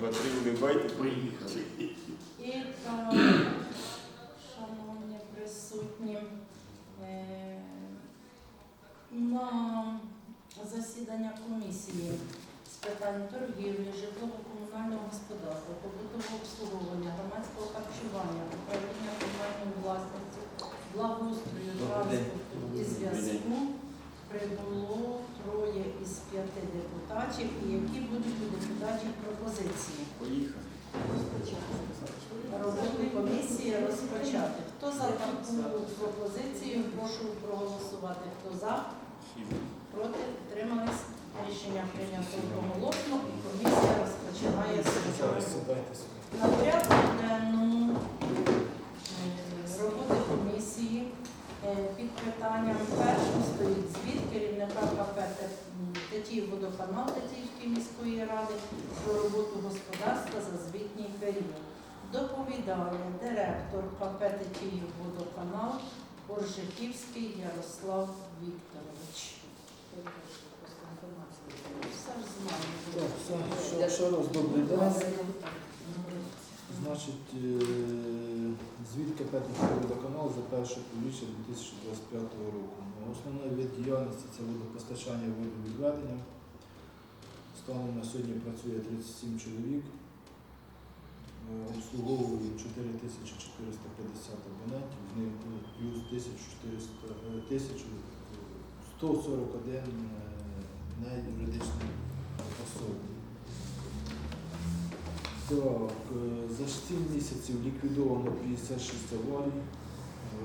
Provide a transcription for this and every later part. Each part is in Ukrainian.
Два-три улибайте, поїхали. І так, шановні присутні, е, на засідання комісії з питань торгівлі, житлово-комунального господарства, побутового обслуговування, громадського харчування, управління комунальної власності, благоустрою, транспорту і зв'язку прибуло троє із п'яти депутатів, і які будуть у депутатів пропозиції. Поїхали. Роботи комісії розпочати. Хто за таку пропозицію, прошу проголосувати. Хто за, проти, підтримались. Рішення прийнято одноголосно і комісія розпочинає свою. На порядку денному е, роботи комісії під питанням першим стоїть звіт керівника КП Тетіїв водоканал Тетіївської міської ради про роботу господарства за звітній період. Доповідає директор КП Тетіїв водоканал Оржиківський Ярослав Вікторович. Все ж ще- ще раз добрий день. Значить, е, звіт КП водоканал за перше півріччя 2025 року. Основний вид діяльності це водопостачання водовідведення. Станом на сьогодні працює 37 чоловік. Е, Обслуговують 4450 абонентів, з них ну, плюс 1400, е, 1141 особи. Так, е, за 7 місяців ліквідовано 56 аварій,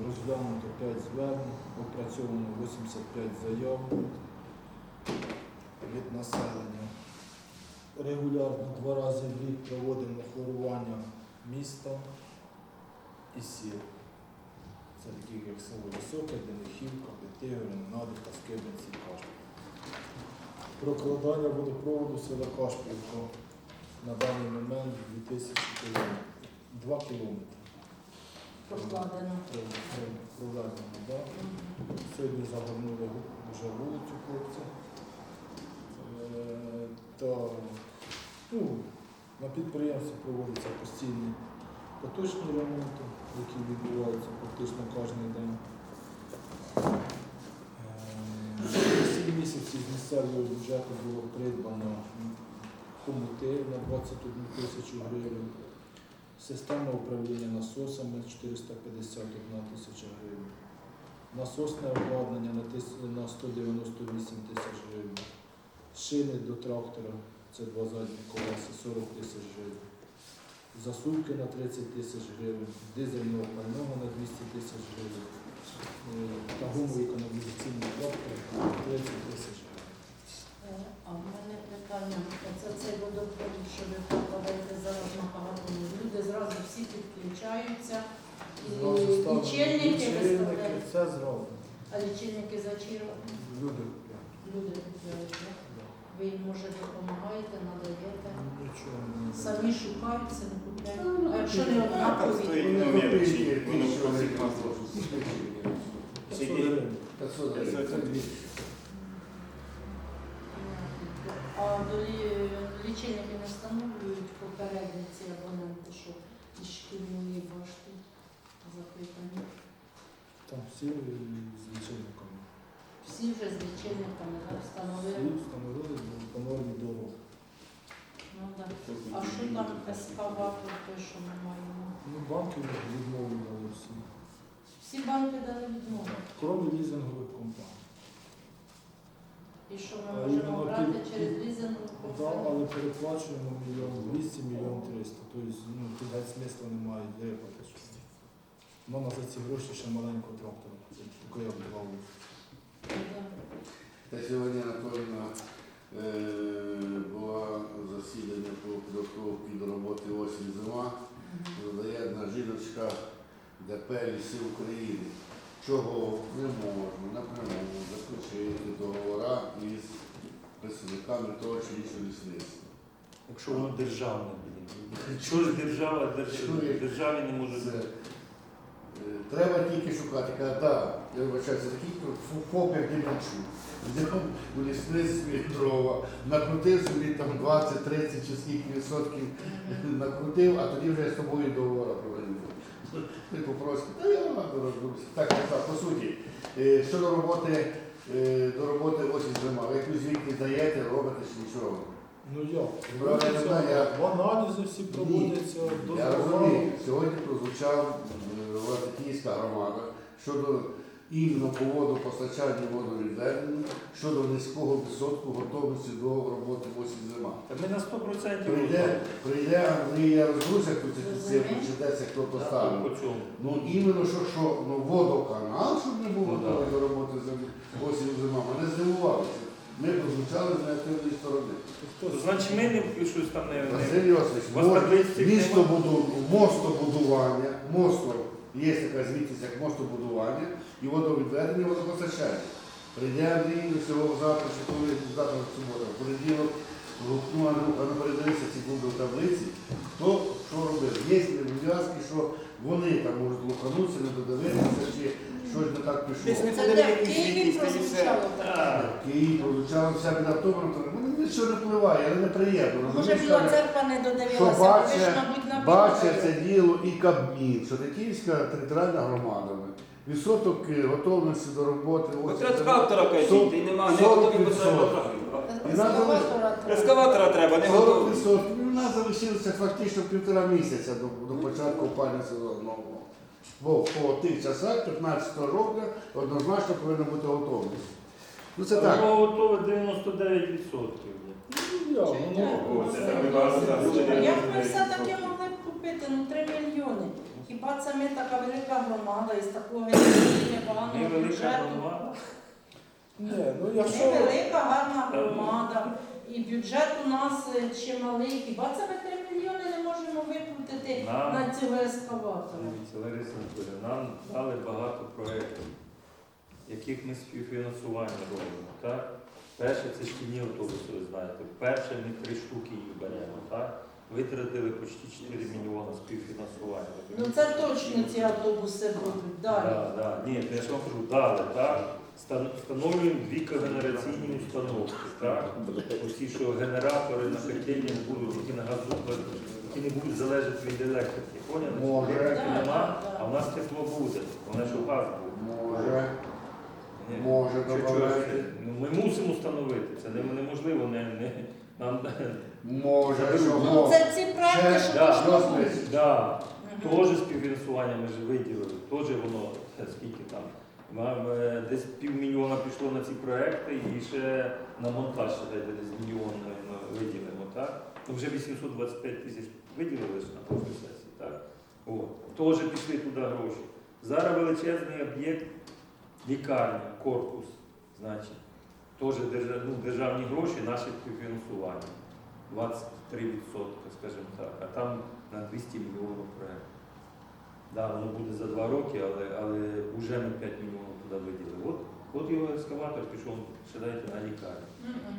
розглянуто 5 звернень, опрацьовано 85 заяв від населення. Регулярно два рази в рік проводимо хлорування міста і сіл. Це таких як село Високе, Денихівка, Петигорин, Надика, Скибниці, Кашпіль. Прокладання водопроводу села Кашпілка на даний момент 2000 кілометрів. 2 кілометри. Прокладено. Проведено, да? Сьогодні загорнули вже вулицю хлопця. Е, Та ну, на підприємстві проводяться постійні поточні ремонти, які відбуваються практично кожен день. Е, 7 місяців з місцевого бюджету було придбано хомути на 21 тисячу гривень. Система управління насосами 451 тисяча гривень. Насосне обладнання на 198 тисяч гривень. Шини до трактора, це два задні колеса, 40 тисяч гривень. Засувки на 30 тисяч гривень, дизельного пального на 200 тисяч гривень. Е, Та гумовий каналізаційний трактор 30 тисяч гривень. Питання, це цей водопровід, що ви прокладаєте зараз на багатому. Люди зразу всі підключаються, і Зразу лічильники лічильники, виставляють. Все зроблено. А лічильники за чий рахунок? Люди. Люди купляють. да. Ви їм може допомагаєте, надаєте. Нічого не Самі шукають, це не купляють. А якщо не однакові, Стоїть на мелочі, воно просить насос. 500 гривень. А до лічильники не встановлюють попередні ці абоненти, що із шкільної башти запитані. Там всі з лічильниками. Всі вже з лічильниками так, Всі встановили. встановили по нормі дорог. Ну, так. А що там ескаватор, той, що ми маємо? Ну, банки відмовили всі. Всі банки дали відмову. Крім лізингових компаній. І що А ми можемо іменно брати під- через Так, компанію? але переплачуємо мільйон 200, мільйон 300. Тобто, ну, тут геть смисла немає вирипати. Можна за ці гроші ще маленького трактора тільки я вдавав. Да. Та сьогодні Анатоліна е, була засідання по підготовці до роботи осінь зима. Задає одна жіночка ДП Ліси України. Чого не можна напряму заключити представниками того чи іншого лісництва. Якщо воно державне, блін. Чого ж держава держ- Чує. державі не може Це бути? Е, Треба тільки шукати. Каже, так, я вибачаюся, такий ФОП, як Діманчук. Взяв у лісництві дрова, накрутив собі там 20, 30 чи скільки відсотків накрутив, а тоді вже з тобою договора проводив. Ти попросив, та я ладно розберуся. Так, так, по суті, е, щодо роботи, до роботи осінь зима, ви якусь звідки даєте, робите чи нічого. Ну як? Правильно, Проводяться, я- Аналізи всі проводяться, Я розумію, сьогодні прозвучав е, Латикійська громада щодо іменно по водопостачанню водовідведенню, щодо низького відсотку готовності до роботи осінь зима. Та ми на 100% Прийде, прийде Андрія Розгруся, хто це цифру хто по поставив. цьому. Ну іменно що, що ну, водоканал, щоб не був Ну, готовий до роботи зим- осінь зима, мене здивувалося. Ми прозвучали з негативної сторони. Значить, ми не щось там не... не... Василь Йосифович, вас буду, мостобудування, мосто, є така звітність, як мостобудування і водовідведення, водопостачання. Прийде Андрій до цього завтра, чи коли завтра субота, в понеділок, ну, а не ну ці клуби в таблиці, хто що робив. Є зв'язки, що вони там можуть луханутися, не додивитися, чи щось не так пішло. Це де в Києві прозвучало так? Київ прозвучало вся біда в тому, ну, нічого не впливає, але неприємно. Може, розумієш, Біла каже, церква не що додивилася, бо ви ж, бачить, мабуть, на бачить це діло і Кабмін, що Тетіївська територіальна громада. Відсоток е, готовності до роботи. ось От це- ескаватора кажіть, і нема, не 40%. готові. І надо- Ескаватора треба. Ескаватора треба, не 40 готові. відсотків. У нас залишилося фактично півтора місяця до, до початку опалювального сезону. Бо по тих часах, 15 року, однозначно повинна бути готовність. Ну це так. Воно готове 99%. Ну як, ну, ми все-таки могли б купити? Ну 3 мільйони. Хіба це ми така велика громада із такого непоганого бюджету? Ні, ну якщо... Невелика, гарна громада. І бюджет у нас е, чималий. Хіба це ми 3 мільйони не можемо Нам- на цього ескаватора? Дивіться, Лариса Анатоліївна, нам дали багато проєктів, яких ми співфінансування робимо. Так? Перше це шкільні автобуси, ви знаєте. Перше ми три штуки їх беремо. Так? Витратили почти 4 мільйони співфінансування. Ну це точно ці автобуси будуть. Далі. Да, да. Ні, я ж вам кажу, дали, так? Стан- Встановлюємо дві когенераційні установки, так? Усі, що генератори на котельні будуть тільки на газу, які не будуть залежати від електрики. Поняли? Може. Нема, а в нас тепло буде. Головне, що газ буде. Може, Ні. може добавити. ну, Ми мусимо встановити. Це не- неможливо. Не, не, нам, Може, Ну, що Ну це ці проекти, що да, точно будуть. да, Мгм. Теж співфінансування ми ж виділили, теж воно е, скільки там. Е, Десь півмільйона пішло на ці проекти і ще на монтаж десь мільйон виділимо, так? Ну вже 825 тисяч виділили на прошлій сесії, так? О, теж пішли туди гроші. Зараз величезний об'єкт лікарня, корпус, значить, теж ну, державні гроші, наше співфінансування. 23%, скажімо так, а там на 200 мільйонів проєкт. Да, воно буде за два роки, але, але вже ми 5 мільйонів туди виділили. От, от його ескаватор пішов, ще дайте на лікарню. Мгм.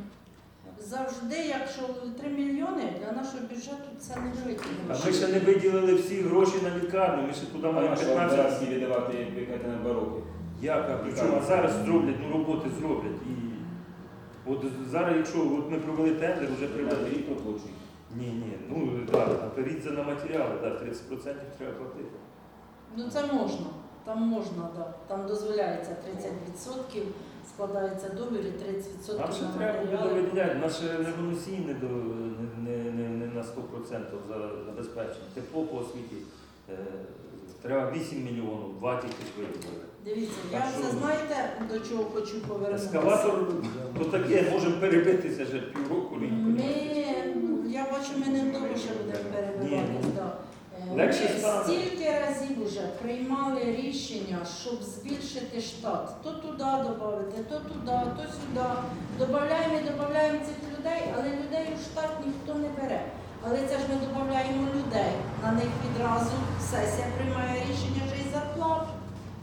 Завжди, якщо 3 мільйони для нашого бюджету це не великі А ми ще не виділили всі гроші на лікарню, ми ще туди маємо 15. 15 віддавати, як кажете, на два роки. Як, а причому а зараз зроблять, ну роботи зроблять. І от зараз, якщо от ми провели тендер, вже рік оплачують. Ні, ні, ну так, наперед за на матеріали, да, 30% треба платити. Ну це можна. Там можна, да. Там дозволяється 30%, складається договір і 30% Нам ще на треба буде матеріали. виділяти, наше енергоносій не, до, не, не, не, не на 100% за- забезпечено. Тепло по освіті. Е, треба 8 мільйонів, 2 тільки ж виділили. Дивіться, Так я що- це знаєте, до чого хочу повернутися. Ескаватор, то таке, може перебитися вже півроку. Ми, я бачу, ми не довго ще будемо Ні, перебиватись. ну, да. Легше Ми стане. стільки разів вже приймали рішення, щоб збільшити штат. То туди додати, то туди, то сюди. Додаємо і додаємо цих людей, але людей у штат ніхто не бере. Але це ж ми додаємо людей. На них відразу сесія приймає рішення вже і зарплату.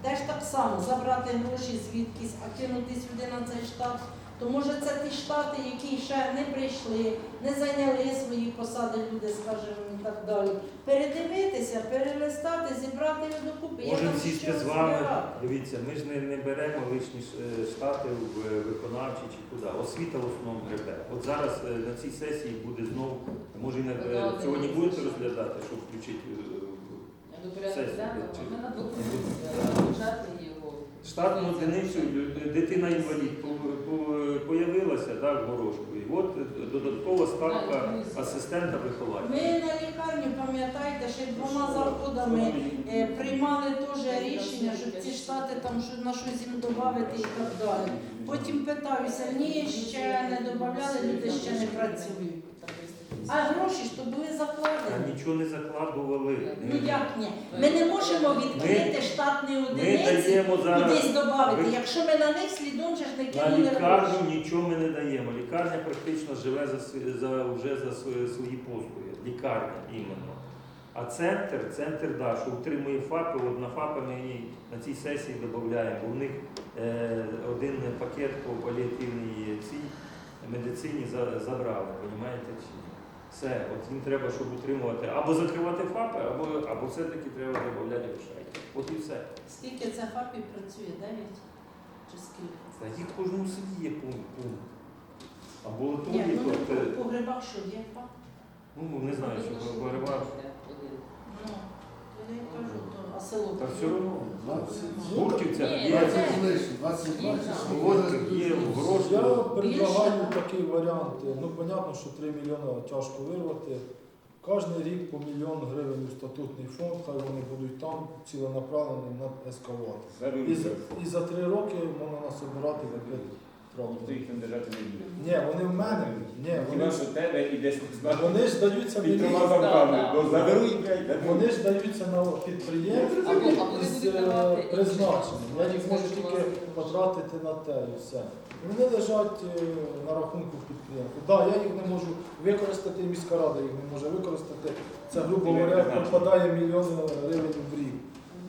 Теж так само забрати гроші звідкись, а кинути сюди на цей штат. То може це ті штати, які ще не прийшли, не зайняли свої посади, люди, скажімо, так далі. Передивитися, перелистати, зібрати його докупи. Я Можемо сісти з вами. збирати. Дивіться, ми ж не, не беремо лишні е, штати в е, виконавчі чи куди. Освіта в основному гребе. От зараз е, на цій сесії буде знову, може і на сьогодні будете розглядати, щоб включити чи- Ми на двох бюджети. Штатну одиницю дитина інвалід появилася да, в горошку. І от додаткова ставка асистента виховання. Ми на лікарню, пам'ятаєте, ще двома заходами е, приймали теж рішення, щоб ці штати там на щось їм додати і так далі. Потім питаюся, ні, ще не додавали, люди ще не працюють. А гроші ж то були А закладені. нічого не закладували. Ну як ні? Ми не можемо відкрити штатні Ми одиниці, даємо зараз кудись додати. ви- Якщо ми на них слідом же ж не на кинули лікарню гроші. нічого ми не даємо. Лікарня практично живе за, за, вже за свої, свої послуги. Лікарня іменно. А центр, центр да, що утримує ФАПи, от на ФАПи ми і на цій сесії додаємо, бо в них е, один пакет по паліативній цій медицині за, забрали, розумієте? Все, от їм треба, щоб утримувати, або закривати ФАПи, або, або все-таки треба додати грошей. От і все. Скільки це ФАПів працює? Дев'ять? Чи скільки? Та їх в кожному селі є пункт. пункт. Ні, Амбулаторії, ну по- по грибах що є ФАП? ну не знаю, що по Ну, я. Та все одно, 20 є, 20 є, в Я предлагаю такі варіанти. Ну, понятно, що 3 мільйони тяжко вирвати. Кожен рік по мільйон гривень у статутний фонд, хай вони будуть там ціленаправлені на ескаватор. І, за- і за три роки можна насобирати за 5 Правда, їх там держати не буде. Ні, вони в мене. Ні, вони, що тебе і десь вони ж даються під трьома замками. Ну Вони ж даються на підприємств Або- з призначенням. Я їх е, можу тільки потратити на те і все. Вони лежать е, на рахунку підприємства. Так, я їх не можу використати, міська рада їх не може використати. Це, грубо говоря, попадає мільйон гривень в рік.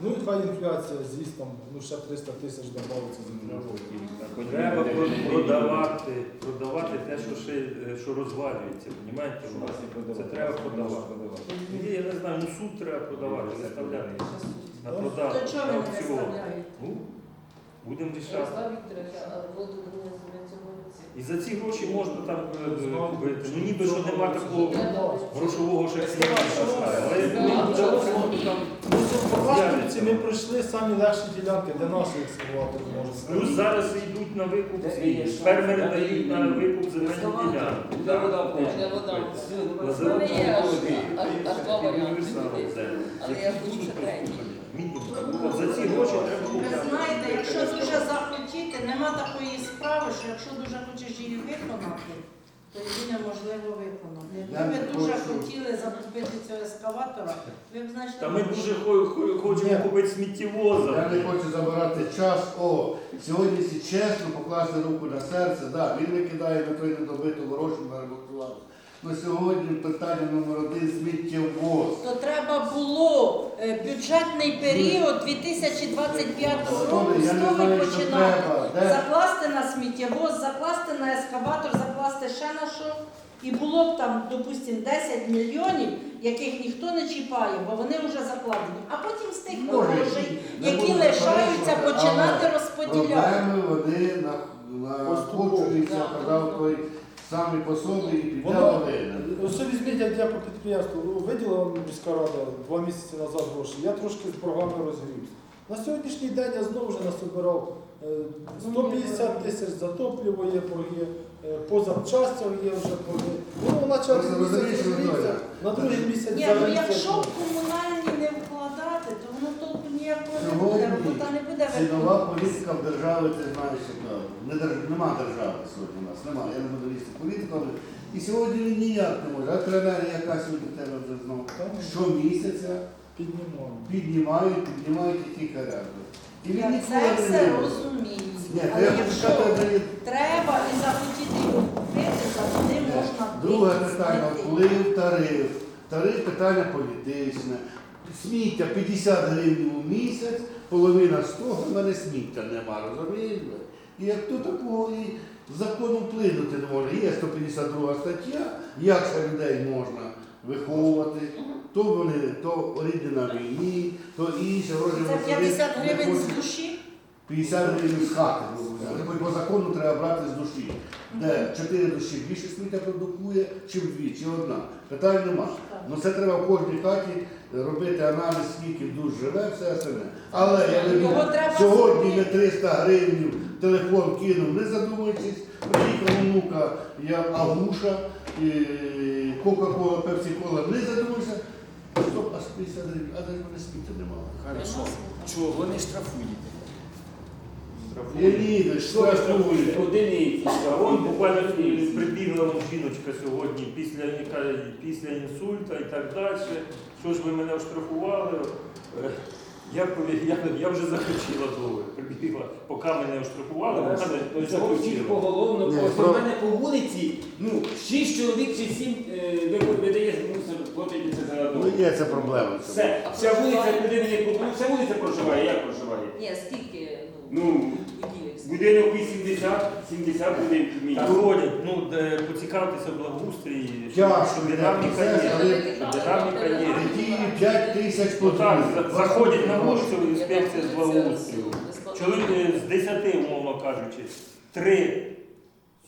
Ну і хай інфляція там, ну ще 300 тисяч додається за три. Треба продавати, продавати те, що ще е, що розвалюється. Понімаєте? Це треба продавати. Ні, я не знаю, ну суд треба продавати, виставляти на Ну, продажу, То чого ви не аукціон. Ну, будемо рішати. Ярослав Вікторович, а воду не І за ці гроші можна там е, купити. Ну ніби що нема такого грошового ще але ну, там Ну, ми пройшли самі легші ділянки, де наші екскаватори можуть. Плюс зараз йдуть на викуп, є фермери дають на викуп земельні екскаватор, ділянки. де вода. Але я хочу ще третій. За ці гроші треба Ви купити. знаєте, якщо дуже захотіти, нема такої справи, що якщо дуже хочеш її виконати, то її неможливо виконати. Я Якби ви дуже хочу. хотіли закупити цього ескаватора, ви б значить. Та ми дуже хо- хо- хочемо купити Я сміттєвоза. не хочу забирати час. О, сьогодні, якщо чесно, покласти руку на серце, да, він викидає на той недобиту гроші на ремонтувати. Ну сьогодні питання номер один сміттєвоз. То треба було е, бюджетний період 2025 року Я з того знаю, що починати. треба. Де? Закласти на сміттєвоз, закласти на ескаватор, закласти ще на що. І було б там, допустимо, 10 мільйонів, яких ніхто не чіпає, бо вони вже закладені. А потім з тих Може, грошей, не які буду лишаються, заперечувати, починати але розподіляти. Проблеми вони накопчуються, Да. казав той самі по собі і піде Воно, один. ось візьміть, як я по підприємству виділила міська рада два місяці назад гроші, я трошки з програми розгрівся. На сьогоднішній день я знову вже насобирав е, 150 тисяч за топливо є борги, е, по є вже борги. Воно на час Просто розумієш, місяць розгрівся, на другий місяць Ні, ну якщо комунальні не то воно толку ніякого не буде, робота не буде Цінова політика в державі, ти знаєш, яка не держ... нема держави сьогодні у нас, немає. Я не буду лізти політиками. І сьогодні він ніяк не може. А тренер, яка сьогодні в тебе вже знову щомісяця Піднімаємо. піднімають, піднімають які характер. І він Я ніколи це не вирішить. розумію. Ні, Але треба якщо сказати, треба і захотіти його купити, завжди можна Друге питання вплив тариф. Тариф питання політичне. Сміття 50 гривень у місяць, половина з того в мене сміття нема, розумієте? І як то такого і закону вплинути не може. Є 152 стаття, як ще людей можна виховувати. То вони, то рідні на війні, то інше, Це 50 гривень з душі. 50 гривень з хати. говоря. По закону треба брати з душі. Де 4 душі більше сміття продукує, чим дві, чи одна. Питань нема. Ну це треба в кожній хаті робити аналіз, скільки душ живе, все остальне. Але я не думаю, сьогодні не 300 гривень телефон кинув, не задумуючись, приїхав онука, я Агуша, Кока-Кола, Пепсі-Кола, не задумуйся. Стоп, аж 50 гривень, а навіть мене сміття немає. Хорошо. Чого не штрафуєте? Леонідович, Що ви штрафуєте? штрафує. Вон буквально прибігла жіночка сьогодні після, яка- після інсульта і так далі. Що ж ви мене оштрафували? Е, Я, пові- я, я вже заключила договір. Прибігла, поки мене оштрафували, вона не Тобто всіх заключила. поголовно, Ні, ось про- у мене по вулиці, ну, 6 чоловік чи 7 видає мусор, платить це за Ну є це проблема. це. Все, вся вулиця людини не купує, вся вулиця проживає, як проживає? Ні, скільки, ну, Ну, будинок 80, 70 будинків Так мінімум. ходять, ну де поцікавитися благоустрій, що, Тяжко, що динаміка це, є. але- що Динаміка є. Які 5 тисяч так, за- заходять на вулицю інспекція з благоустрою. Чоловік е, з 10, умовно кажучи, три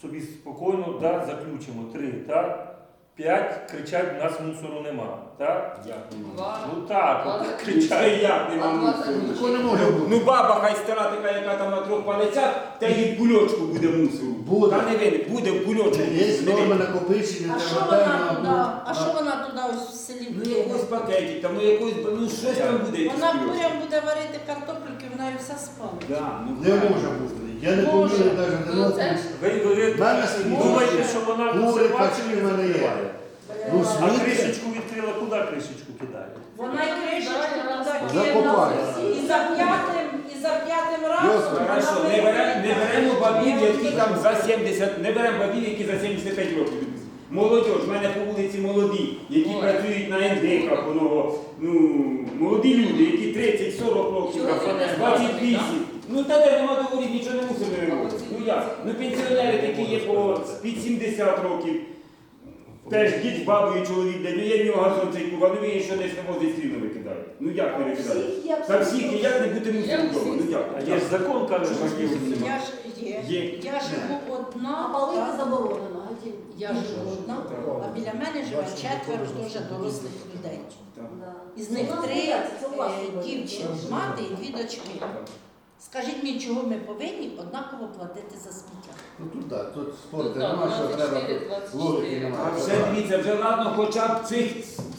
собі спокійно, да, заключимо, три, так? П'ять кричать, в нас мусору нема. Так? Як нема? Ну так, от кричать. Як нема мусору? Ну баба хай стара така, яка там на трьох палицях, та їй кульочку буде мусору. Буде. Та не виник, буде в кульочку. Є виник. накопичення. А що треба вона туди? А що вона туди ось в селі Ну буде? якийсь пакетик, там ну якось, ну щось там буде. Вона кульочок. буде варити картопельки, вона і все спалить. Да, ну, Не може бути. Я не Може. повірю навіть Ну, не це ж Ви, Мене думаєте, що вона Кури, консервацію качки в мене є. закриває? Ну, А сміття. кришечку відкрила, куди кришечку кидає? Вона й кришечку туди Закопає. І за п'ятим, і за п'ятим разом. Вона Хорошо, не беремо, не беремо бабів, які там за 70, не беремо бабів, які за 75 років. Молодь, в мене по вулиці молоді, які Ой. працюють на НДК, воно, ну, молоді люди, які 30-40 років, Чоловік не 28. Ну та де нема договорів, нічого не мусимо не робити. Ну як? Ну пенсіонери такі є по під 70 років. Теж дід з бабою чоловік, де ну є в нього газон цей кува, ну він що десь не возить стріну викидає. Ну як не викидає? Та всіх, є, як не бути мусором вдома? Ну як? А є ж закон, каже, що можливості Я ж є. Є. Я живу одна. Палити так. заборонено. Я живу одна, а біля мене живе четверо дуже дорослих людей. Із них три бояться, це е, дівчини, мати і дві дочки. Скажіть мені, чого ми повинні однаково платити за сміття? Ну тут так, тут Ну, так, нема, що треба. 24, тут 24. Логіки А немає. вже дивіться, вже ладно, хоча б цих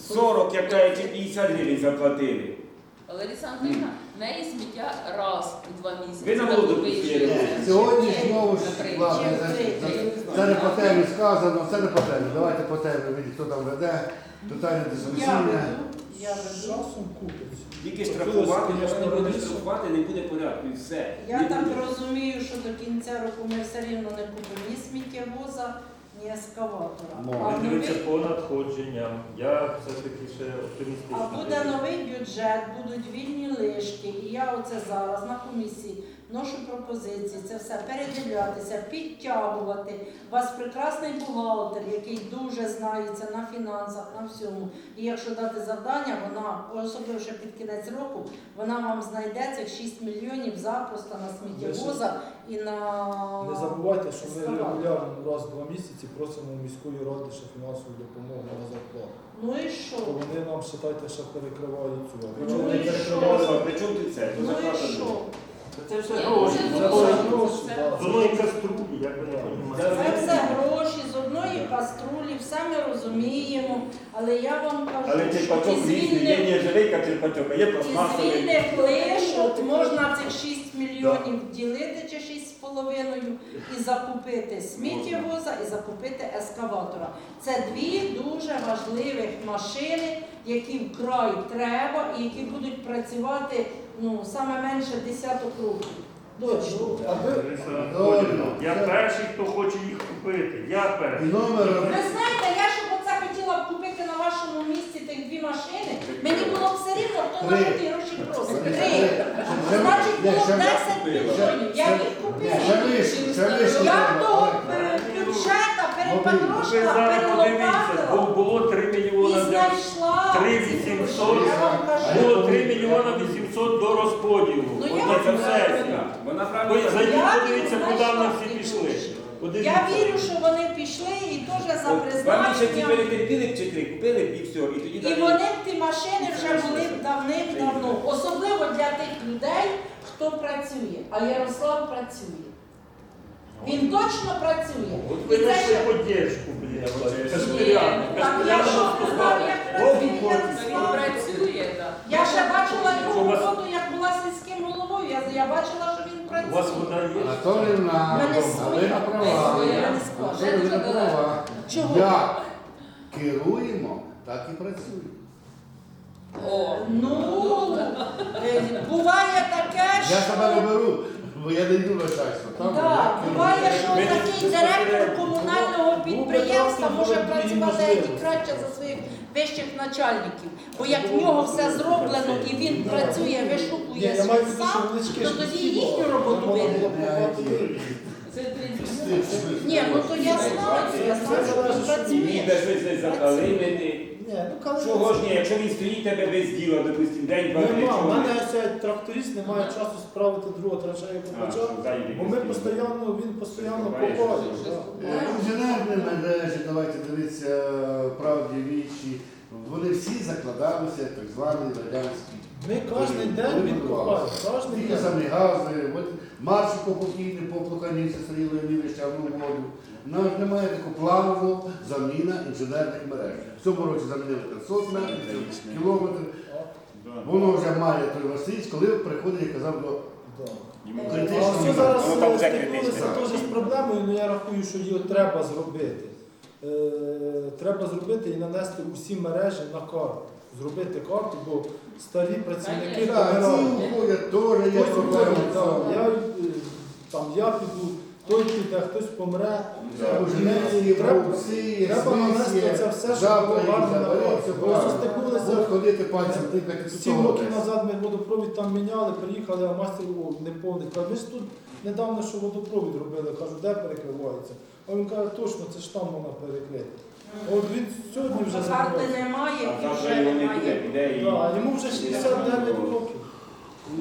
40, як кажуть, чи 50 гривень заплатили. Але Лісандрівна, в неї сміття раз у два місяці. Ви на воду накопичується. пустили. Сьогодні знову ж Наприклад. ладно? Це- не по темі сказано, це не по темі. Давайте по темі, видіть, хто там веде. Питання дискусійне. я веду. Тільки штрафувати, якщо не буде штрафувати, не буде порядку і все. Я Не так буде. розумію, що до кінця року ми все рівно не купимо ні сміттєвоза, ні ескаватора. Ну, А Ми дивимося новий- по надходженням. Я все-таки ще А буде новий бюджет, будуть вільні лишки, і я оце зараз на комісії ношу пропозиції, це все передивлятися, підтягувати. У вас прекрасний бухгалтер, який дуже знається на фінансах, на всьому. І якщо дати завдання, вона, особливо ще під кінець року, вона вам знайде цих 6 мільйонів запросто на сміттєвоза і на Не забувайте, що ми регулярно раз в два місяці просимо міської ради ще фінансову допомогу на зарплату. Ну і що? То вони нам, вважайте, ще перекривають цю. Ну Причому і не що? перекривали. При чому тут це? Ну і що? Це все гроші. З одної каструлі, як ви не Це все гроші з одної каструлі, все ми розуміємо, але я вам кажу, Але що черпачок із різний, є вільних, нержавейка черпачок, а є із пластмасовий. вільних лишок можна цих 6 мільйонів ділити чи 6,5 і закупити сміттєвоза і закупити ескаватора. Це дві дуже важливих машини, які вкрай треба і які будуть працювати ну, саме менше десяток років. Аби Лариса Добре. Анатоліївна, Я перший, хто хоче їх купити. Я перший. номер Ви знаєте, я щоб оце хотіла б купити на вашому місці тих дві машини, мені було б все рівно, хто на ті гроші просить. Три. Значить, було ще- 10 мільйонів. Я їх купила. вище. Я треба. До е, бюджета Ви зараз подивіться, бо перелопатила було 3 і мільйони для знайшла. 3 ці 800. Я вам кажу. було 3 мільйони 800 до розподілу. Ну, От я на цю вам сесію. Вона Ви правильно зайдіть, Я подивіться, вірю, куди вони всі пішли. Подивіться. Я вірю, що вони пішли і теж за Вам ще ті призначенням. перетерпіли б чи три, купили б і все, і тоді І далі. вони б ті машини вже були б давним-давно, особливо для тих людей, хто працює. А Ярослав працює. Він точно працює. От І ви це знайшли ще- поддержку, блін, Це Так я що сказав, як працює Він Ярослав? працює, так. Я ще бачила Що його вас- роботу, як була сільським головою. Я, я бачила, що він У вас працює. вода є? Анатоліївна, Мене а ви на права. своя. Я не. Чого? Як керуємо, так і працюємо. О. Ну, е, буває таке, Я що... себе не беру, бо я не йду начальство. Там Да, я буває, керую. що такий директор комунального Ну, підприємства може працювати навіть краще за своїх вищих начальників. Бо як в нього все зроблено і він Да. працює, Ні, вишукує я маю в виду, що сам, велички то ж тоді їхню роботу видно. Ні, ну то я знаю, я знаю, що він працює. щось. Ні, ну коли Чого ж ні, якщо він стоїть тебе без діла, допустим, день, два, три, Нема, в чого? мене цей тракторист не має часу справити друга траншею А, попача, що зайві бо ми постійно. постійно, він постійно Буваєш, попадає. да. Е, мережі, давайте дивитися правді вічі. Вони всі закладалися так звані радянські. Ми кожен день відкупаємо, кожен Тільки день. самі гази, от Марченко покійний по Плоханівці Сергій Леонідович тягнув воду. У нас немає такого планового заміна інженерних мереж. В цьому році замінили 500 метрів, кілометр. Воно вже має той Васильович, коли приходить і казав до Да. Йому А А критично. ось зараз Воно там вже стикнулися теж з проблемою, але я рахую, що його треба зробити. Е, треба зробити і нанести усі мережі на карту. Зробити карту, бо старі працівники Так, ці помирають. уходять, теж є Хтось проблеми. уходить, так, я, е, там, я піду, той піде, хтось помре. Це треба- Треба нанести це все, щоб було гарно на Просто стикнулися. Будуть ходити пальцем тикати Сім років назад ми водопровід там міняли, приїхали, а мастер о, не повний. Каже, ми ж тут недавно що водопровід робили. Кажу, де перекривається? А він каже, точно, це ж там вона перекрита. От він сьогодні вже Карти займається. немає А і завтра вже його не буде, немає. піде і... Да, йому вже 69 років.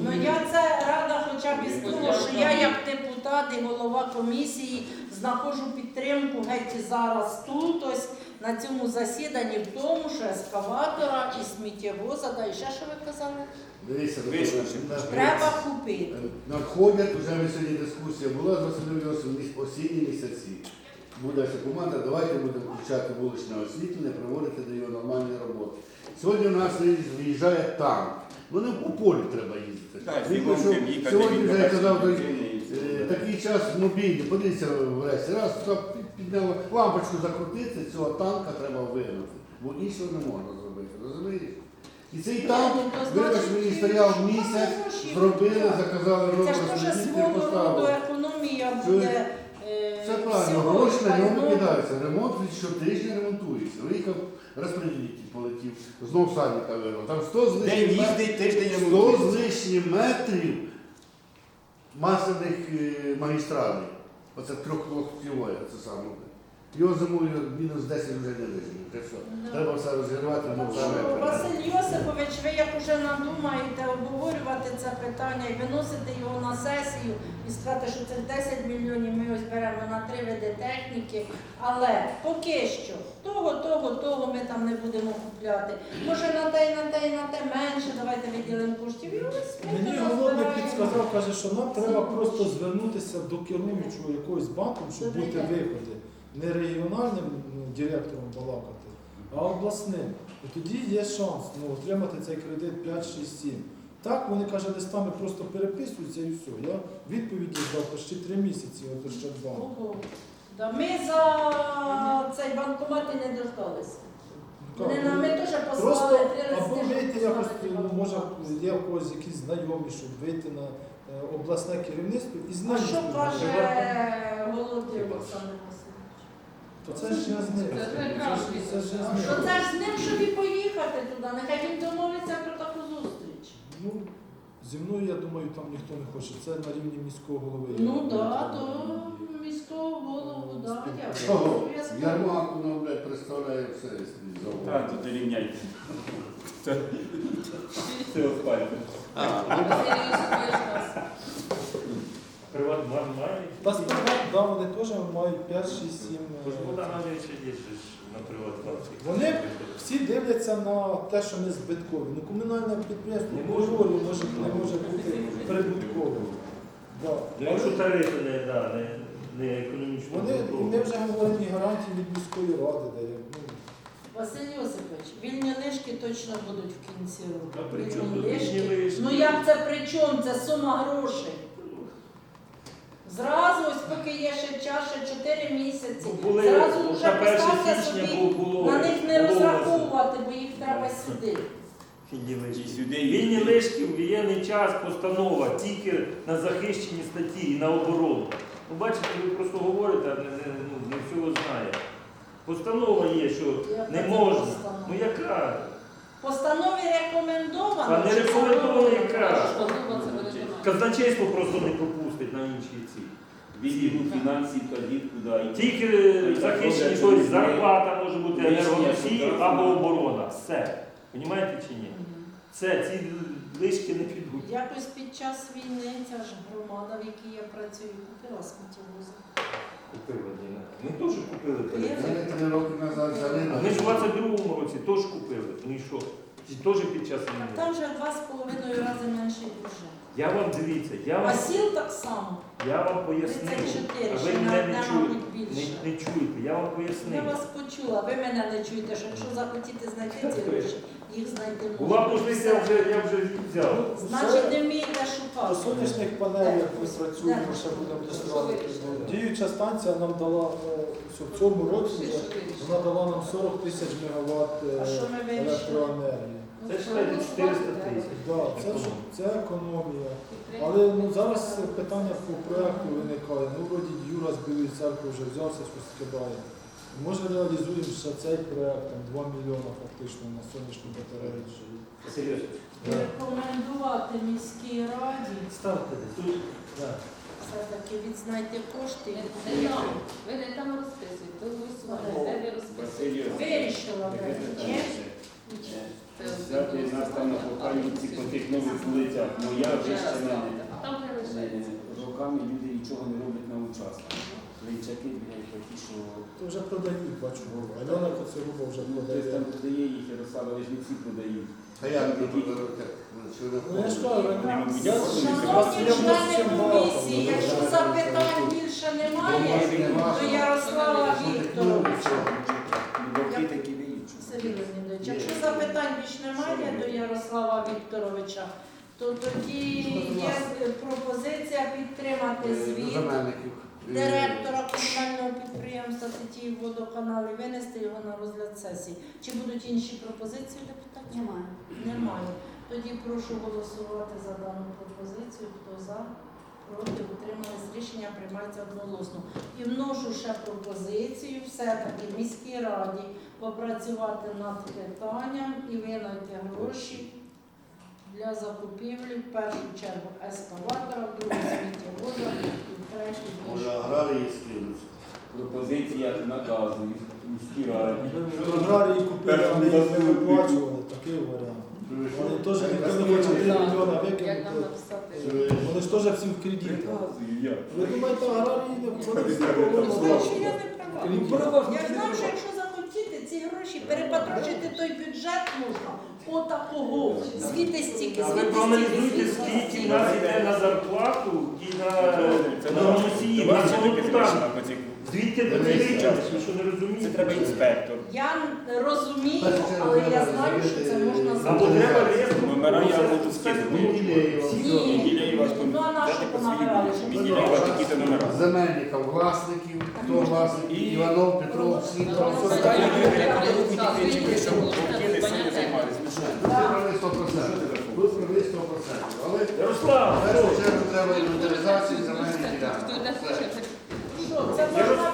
Ну я це рада хоча б із того, що я як депутат і голова комісії знаходжу підтримку геть зараз тут, ось на цьому засіданні в тому, що ескаватора і сміттєвоза, да, і ще що ви казали? Дивіться, Вийшло, на- Треба купити. Надходять, вже ми сьогодні дискусія була з Василем Йосифом осінні місяці. Буде ще команда, давайте будемо включати вуличне освітлення, проводити до його нормальної роботи. Сьогодні у нас виїжджає танк. Ну не у полі треба їздити. Так, Він пішов- Сьогодні вже я казав, е, такий час мобільний. Подивіться врешті, раз підняли лампочку закрутити, цього танка треба вигнати, бо іншого не можна зробити. Розумієш? І цей танк, вибач, мені стояв місяць, зробили, заказали Це робот, ж теж розмістити, свого роду економія буде. Це правильно, всього гроші на ньому пального. кидаються. Ремонт від щотижня ремонтується. Виїхав розподілитель полетів, знов сальника вирвав. Там 100 з День лишнім метрів, їздить, тиждень 100 з ремонтується. лишнім метрів масляних е, магістралей. Оце трьохлохтівоє, це саме. Його зимою мінус 10 вже не виживе. Все. Да. Треба все розірвати, ну що, Василь Йосипович, ви як уже надумаєте обговорювати це питання і виносити його на сесію і сказати, що це 10 мільйонів ми ось беремо на три види техніки, але поки що того, того, того ми там не будемо купляти. Може на те, і на те, і на те менше, давайте виділимо коштів. І ось ми Мені туди головне збираємо. підсказав, каже, що нам треба просто звернутися до керуючого якогось банку, щоб Це бути виходи. Не регіональним ну, директором балакати, а обласним. І тоді є шанс ну, отримати цей кредит 5, 6, 7. Так вони каже, листами просто переписуються і все. Я відповіді здав почти 3 місяці от. Ого. Да, ми за цей банкомат і не дождалися. Вони нам ми теж послали три або листи, щоб вийти якось, ну, може є у когось якісь знайомі, щоб вийти на е, обласне керівництво і А що каже спілкуватися. Олександр Васильович? То це ж я з ним. Це ж я з ним. це ж з ним, щоб і поїхати туди, нехай він домовиться про таку зустріч. Ну, Зі мною, я думаю, там ніхто не хоче. Це на рівні міського голови. Ну так, да, то міського голову, да, Кого? дякую. Ярмак, ну, блядь, представляє все свій завод. Так, тут не рівняйте. Це це. Приват має, має. Та справді, да, вони теж мають 5, 6, 7. Тож вода навіть ще є ж на приватбанці. Вони всі дивляться на те, що не збиткові. Ну, комунальне підприємство Не не може може, бути. може, не може бути прибутковим. Да. Ну, якщо тарифи не, да, не, не економічно. Вони, обґрунтовані. вони вже говорять гарантії від міської ради дає. Ну, Василь Йосипович, вільні лишки точно будуть в кінці року. А при чому Вільні тут вільні лишки. лишки? Ну як це при чому? Це сума грошей. Зразу, ось поки є ще час, ще 4 місяці. Ну, Були Зразу на вже 1 поставте січня собі бу- було. на них не було розраховувати, бо їх треба сюди. Вільні лишки. І сюди, Вільні лишки в воєнний час постанова тільки на захищені статті і на оборону. Ну, бачите, ви просто говорите, а не, не, ну, не всього знає. Постанова є, що Яка не це можна. постанова? Ну яка? Постанові рекомендовано. А не чи рекомендовано заборонено? яка? Що це. Казначейство просто не пропустить на інші ці. Відділу фінансів, тоді куди. Тільки захищені тобто зарплата може бути енергоносії або оборона. Все. Понімаєте чи ні? Все, ці лишки не підуть. Якось під час війни ця ж громада, в якій я працюю, купила сміттєвози. Купили Ніна. Ми теж купили. цим. Три роки назад взяли ми ж в 22-му році теж купили. Ну і що? Теж під час війни. там вже два з половиною рази менший бюджет. Я вам дивіться, я А вам, сіл так само. я вам пояснив. 34, А ви ще мене на не чуєте. мабуть, більше. Не, не чуєте, я вам Я пояснив. вас почула, ви мене не чуєте, що якщо захотіте знайти ці гроші, їх знайти можна. Була можливість, я вже, я вже взяв. Значить, не вмієте По шукати. сонячних панелях ми працюємо, ще будемо тестувати. Діюча станція нам дала е, що в цьому році вона дала нам 40 тисяч мегаватт е, А що ми вирішили? електроенергії. Це ж навіть 400 тисяч. Да, це, ж- це економія. Але ну, зараз питання по проекту виникає. Ну, вроді Юра з Білої церкви вже взявся, щось кидає. Може реалізуємо ще цей проект, там 2 мільйони фактично на сонячну батарею. Серйозно. Рекомендувати міській раді Ставте десь. Тут. Да. все-таки відзнайти кошти. Ви не там, ви не там розписуєте, то голосування, де ви розписуєте. Вирішила, ще? Це Взяти нас там на Коханівці по тих нових вулицях, моя вище мене. А там не лишається. Роками люди нічого не роблять на участках. Личаки, блядь, такі, що То вже продають, бачу. Альона Коцеруба вже ну, хтось продає. там продає їх, Ярослав, але ж не всі продають. А як ви подаруєте? Ну, я ж кажу, я- Шановні члени комісії, якщо ну, запитань більше немає, до Ярослава Вікторовича. Боки такі виють. Якщо запитань більш немає до Ярослава Вікторовича, то тоді є пропозиція підтримати звіт директора комунального підприємства Тетіїв водоканал і винести його на розгляд сесії. Чи будуть інші пропозиції депутатів? Немає. Немає. Тоді прошу голосувати за дану пропозицію. Хто за? Проти утримались. Рішення приймається одноголосно. І вношу ще пропозицію все-таки в міській раді попрацювати над питанням і винайти гроші для закупівлі в першу чергу ескаватора, в другу сміттєвоза і в третю Може, аграрії скинуть. Пропозиція наказу міській раді. Аграрії купили, а не не виплачували, такий варіант. Вони теж ніхто не хоче 3 мільйона викинути. Вони ж теж всім в кредит. Ви думаєте, аграрії не вони всі Ну, я не права. Я знаю, що якщо ці гроші перепатрочити той бюджет можна отакого. Звідти стільки, А ви звідти стільки, проаналізуйте, скільки в нас йде на зарплату і на, на носії, на потік. Звідки до цих речей, ви що не розумієте? Це треба інспектор. Я розумію, але я знаю, що це можна Або зробити. треба резко. Номера я можу скинути. Ні. Ну, а на що? Неділя вас такі-то номера. Земельника, власників, хто вас? І- Іванов, Петров, всі Вибрали Ну, Це так, правильно, так, так, так, Щоб так, вовки так, сильно так. займалися. Тут правильно 100%. Тут 100%. Але Ярослав, в першу чергу треба інвентаризацію земельних ділянок. це можна